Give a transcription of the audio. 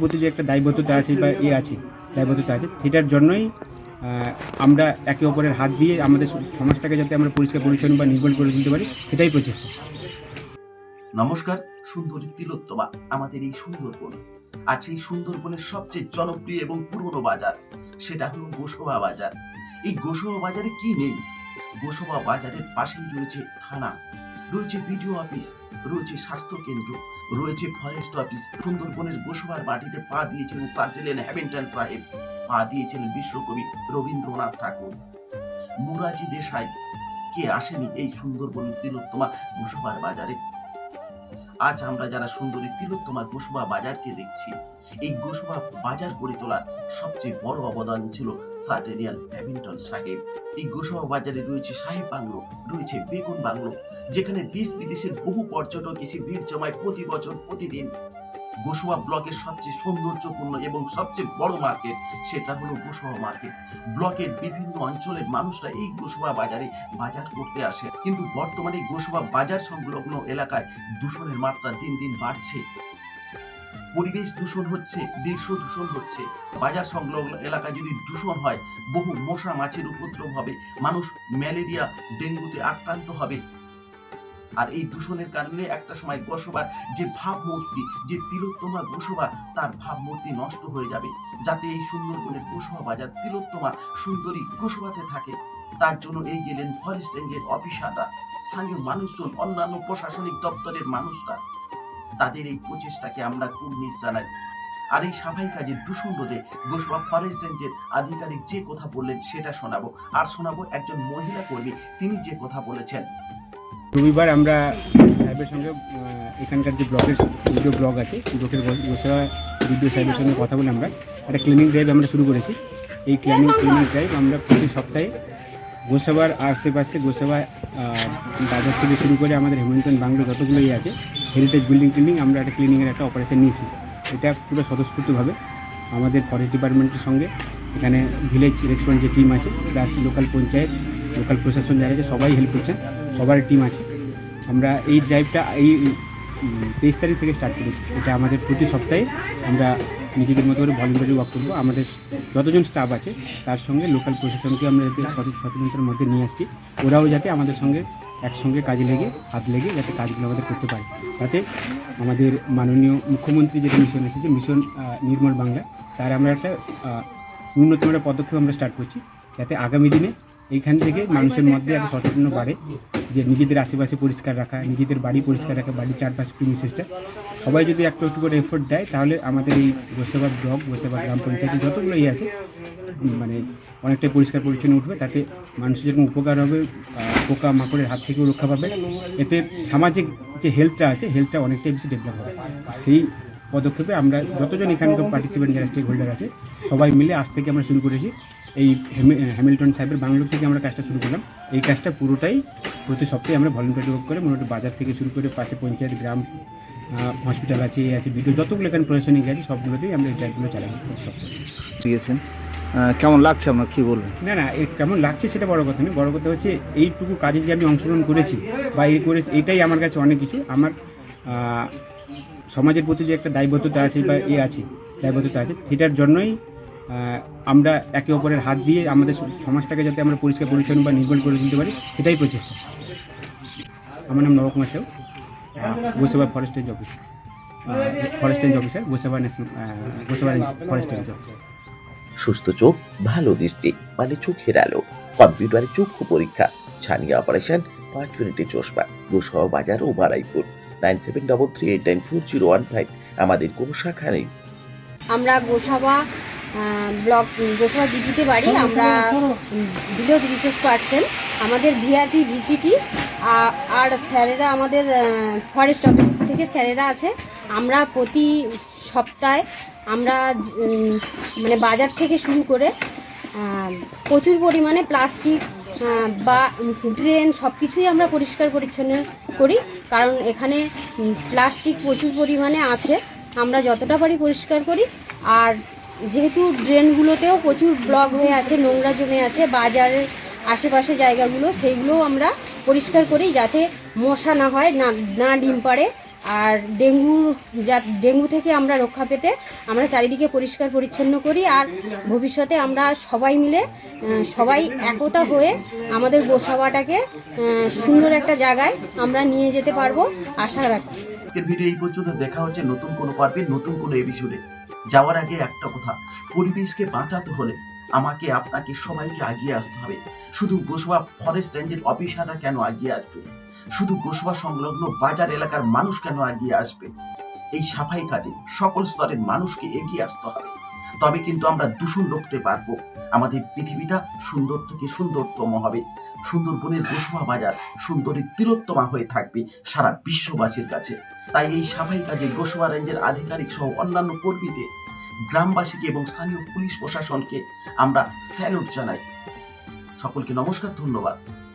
প্রতি যে একটা দায়বদ্ধতা আছে বা এ আছে, দায়বদ্ধতা আছে, সেটার জন্যই আমরা একে অপরের হাত দিয়ে আমাদের সমাজটাকে যাতে আমরা পরিষ্কার, পরিচ্ছন্ন বা নির্মল করে তুলতে পারি, সেটাই প্রচেষ্টা। নমস্কার, সুন্দরী তিলোত্তমা, আমাদের এই সুন্দরবন। আজ এই সুন্দরবনের সবচেয়ে জনপ্রিয় এবং পুরনো বাজার, সেটা হলো গোসবা বাজার। এই গোসবা বাজারে কি নেই? গোসবা বাজারের পাশেই রয়েছে থানা। রয়েছে বিডিও অফিস, রয়েছে স্বাস্থ্য কেন্দ্র, রয়েছে ফরেস্ট অফিস সুন্দরবনের গোসবার বাটিতে পা দিয়েছেন সার্টেলেন হ্যামিল্টন সাহেব, পা দিয়েছেন বিশ্বকবি রবীন্দ্রনাথ ঠাকুর। মুরাজি দেশাই, কে আসেনি এই সুন্দরবন তিলোত্তমা গোসবার বাজারে? আজ আমরা যারা সুন্দরী তিলোত্তমা গোসবা বাজারকে দেখছি, এই গোসবা বাজার গড়ে তোলার সবচেয়ে বড় অবদান ছিল সার্টেরিয়ান ব্যাডমিন্টন সাহেব। এই গোসবা বাজারে রয়েছে সাহেব বাংলো, রয়েছে বেগুন বাংলো, যেখানে দেশ বিদেশের বহু পর্যটক এসে ভিড় জমায় প্রতি বছর, প্রতিদিন। গোসবা ব্লকের সবচেয়ে সৌন্দর্যপূর্ণ এবং সবচেয়ে বড় মার্কেট সেটা হলো গোসবা মার্কেট। ব্লকের বিভিন্ন অঞ্চলের মানুষরা এই গোসবা বাজারে বাজার করতে আসে। কিন্তু বর্তমানে গোসবা বাজার সংলগ্ন এলাকায় দূষণের মাত্রা দিন দিন বাড়ছে। পরিবেশ দূষণ হচ্ছে, দৃশ্য দূষণ হচ্ছে। বাজার সংলগ্ন এলাকায় যদি দূষণ হয়, বহু মশা মাছের উপদ্রব হবে। মানুষ ম্যালেরিয়া, ডেঙ্গুতে আক্রান্ত হবে। আর এই দূষণের কারণে একটা সময় গোসবার যে ভাবমূর্তি, যে তিলোত্তমা গোসবা তার ভাবমূর্তি নষ্ট হয়ে যাবে। যাতে এই সুন্দরবনের গোসবা বাজার তিলোত্তমা সুন্দরী গোসবাতে থাকে, তার জন্য এই গেলেন ফরেস্ট রেঞ্জের অফিসাররা, স্থানীয় মানুষজন, অন্যান্য প্রশাসনিক দপ্তরের মানুষরা। তাদের এই প্রচেষ্টাকে আমরা খুব মিস জানাই আর এই সাফাই কাজে দূষণ রোধে গোসবা ফরেস্ট রেঞ্জের আধিকারিক যে কথা বললেন সেটা শোনাবো। আর শোনাবো একজন মহিলা কর্মী, তিনি যে কথা বলেছেন। রবিবার আমরা সাহেবের সঙ্গে এখানকার যে ব্লকের ভিডিও ব্লগ আছে, ব্লকের গোসা ভিডিও সাহেবের সঙ্গে কথা বলে আমরা একটা ক্লিনিক ড্রাইভ আমরা শুরু করেছি। এই ক্লিনিং ক্লিনিং ড্রাইভ আমরা প্রতি সপ্তাহে গোসাবার আশেপাশে, গোসাবা বাজার থেকে শুরু করে আমাদের হেমিল্টন বাংলো যতগুলো ইয়ে আছে হেরিটেজ বিল্ডিং ক্লিনিং আমরা একটা ক্লিনিংয়ের একটা অপারেশন নিয়েছি। এটা পুরো স্বতঃস্ফূর্তভাবে আমাদের ফরেস্ট ডিপার্টমেন্টের সঙ্গে, এখানে ভিলেজ রেসপন্স যে টিম আছে প্লাস লোকাল পঞ্চায়েত লোকাল প্রশাসন যারা আছে, সবাই হেল্প করছেন সবার টিম আছে। আমরা এই ড্রাইভটা এই তেইশ তারিখ থেকে স্টার্ট করেছি। এটা আমাদের প্রতি সপ্তাহে আমরা নিজেদের মতো করে ভলেন্টারি ওয়ার্ক করব। আমাদের যতজন স্টাফ আছে, তার সঙ্গে লোকাল প্রশাসনকে আমরা যাতে সচেত- সচেতনতার মধ্যে নিয়ে আসছি। ওরাও যাতে আমাদের সঙ্গে একসঙ্গে কাজে লেগে, হাত লেগে যাতে কাজগুলো আমাদের করতে পারে। তাতে আমাদের মাননীয় মুখ্যমন্ত্রী যেটা মিশন এসেছে মিশন নির্মল বাংলা, তার আমরা একটা ন্যূনতম একটা পদক্ষেপ আমরা স্টার্ট করছি। যাতে আগামী দিনে এইখান থেকে মানুষের মধ্যে একটা সচেতন বাড়ে যে নিজেদের আশেপাশে পরিষ্কার রাখা নিজেদের বাড়ি পরিষ্কার রাখা বাড়ির চারপাশে প্রিমিসেসটা সবাই যদি একটু একটু করে এফোর্ট দেয় তাহলে আমাদের এই গোসাবাদ ব্লক গোসাবাদ গ্রাম পঞ্চায়েতে যতগুলো ইয়ে আছে মানে অনেকটাই পরিষ্কার পরিচ্ছন্ন উঠবে। তাতে মানুষের যেরকম উপকার হবে পোকা মাকড়ের হাত থেকেও রক্ষা পাবে। এতে সামাজিক যে হেলথটা আছে হেলথটা অনেকটাই বেশি ডেভেলপ হবে। সেই পদক্ষেপে আমরা যতজন এখানকার পার্টিসিপেন্ট যারা স্টেক হোল্ডার আছে সবাই মিলে আজ থেকে আমরা শুরু করেছি। এই হ্যামি- হ্যামিল্টন সাহেবের বাংলোর থেকে আমরা কাজটা শুরু করলাম। এই কাজটা পুরোটাই প্রতি সপ্তাহে আমরা ভলেন্টারি ওয়ার্ক করে মোটামুটি বাজার থেকে শুরু করে পাশে পঞ্চায়েত গ্রাম হসপিটাল আছে এ আছে বিডিও যতগুলো এখানে প্রশাসনিক আছে সবগুলোতেই আমরা এই ড্রাইভগুলো চালাই প্রতি সপ্তাহে দিয়েছেন আহ, কেমন লাগছে আপনার? কি বলবেন? না না এ কেমন লাগছে সেটা বড় কথা নয়। বড় কথা হচ্ছে এইটুকু কাজে যে আমি অংশগ্রহণ করেছি বা এই করেছি এটাই আমার কাছে অনেক কিছু। আমার সমাজের প্রতি যে একটা দায়বদ্ধতা আছে বা এ আছে দায়বদ্ধতা আছে সেটার জন্যই আমরা একে অপরের হাত দিয়ে আমাদের সমাজটাকে যাতে আমরা পরিষ্কার পরিচ্ছন্ন বা নির্মল করে তুলতে পারি সেটাই প্রচেষ্টা। আমার নাম নবকুমার সেও Gosaba forest range office forest range officer Gosaba national Gosaba forest range officer সুস্থ চোখ ভালো দৃষ্টি মানে চোখের আলো কম্পিউটারে চক্ষু পরীক্ষা ছানিয়া অপারেশন পাঁচ মিনিটে চশমা গোসহ বাজার ও Baruipur nine seven double three eight nine four zero one five আমাদের কোনো শাখা নেই। আমরা গোসাবা ব্লক গোসাবা জিপিতে বাড়ি, আমরা ভিলেজ রিসার্চ পার্সন আমাদের ভিআরপি ভিসিটি আর স্যারেরা আমাদের ফরেস্ট অফিস থেকে স্যারেরা আছে। আমরা প্রতি সপ্তাহে আমরা মানে বাজার থেকে শুরু করে প্রচুর পরিমাণে প্লাস্টিক বা ড্রেন সব কিছুই আমরা পরিষ্কার পরিচ্ছন্ন করি। কারণ এখানে প্লাস্টিক প্রচুর পরিমাণে আছে। আমরা যতটা পারি পরিষ্কার করি। আর যেহেতু ড্রেনগুলোতেও প্রচুর ব্লক হয়ে আছে, নোংরা জমে আছে, বাজারের আশেপাশে জায়গাগুলো, সেইগুলোও আমরা পরিষ্কার করি যাতে মশা না হয়, না না ডিম পাড়ে। আর ডেঙ্গু যা, ডেঙ্গু থেকে আমরা রক্ষা পেতে আমরা চারিদিকে পরিষ্কার পরিচ্ছন্ন করি আর ভবিষ্যতে আমরা সবাই মিলে সবাই একতা হয়ে আমাদের গোসাবাটাকে সুন্দর একটা জায়গায় আমরা নিয়ে যেতে পারব, আশা রাখছি। আজকের ভিডিও এই পর্যন্ত, দেখা হচ্ছে নতুন কোনো পর্বে, নতুন কোনো এপিসোডে যাওয়ার আগে একটা কথা, পরিবেশকে বাঁচাতে হলে আমাকে, আপনাকে সবাইকে আগিয়ে আসতে হবে। শুধু গোসবা ফরেস্ট রেঞ্জের অফিসাররা কেন আগিয়ে আসবে? শুধু গোসবা সংলগ্ন বাজার এলাকার মানুষ কেন আগিয়ে আসবে? এই সাফাই কাজে সকল স্তরের মানুষকে এগিয়ে আসতে হবে। তবে কিন্তু আমরা দূষণ রুখতে পারব। আমাদের পৃথিবীটা সুন্দর থেকে সুন্দরতম হবে। সুন্দরবনের গোসবা বাজার সুন্দরী তিলোত্তমা হয়ে থাকবে সারা বিশ্ববাসীর কাছে। তাই এই সাফাই কাজে গোসবা রেঞ্জের আধিকারিক সহ অন্যান্য কর্মীদের গ্রামবাসীকে এবং স্থানীয় পুলিশ প্রশাসনকে আমরা স্যালুট জানাই। সকলকে নমস্কার, ধন্যবাদ।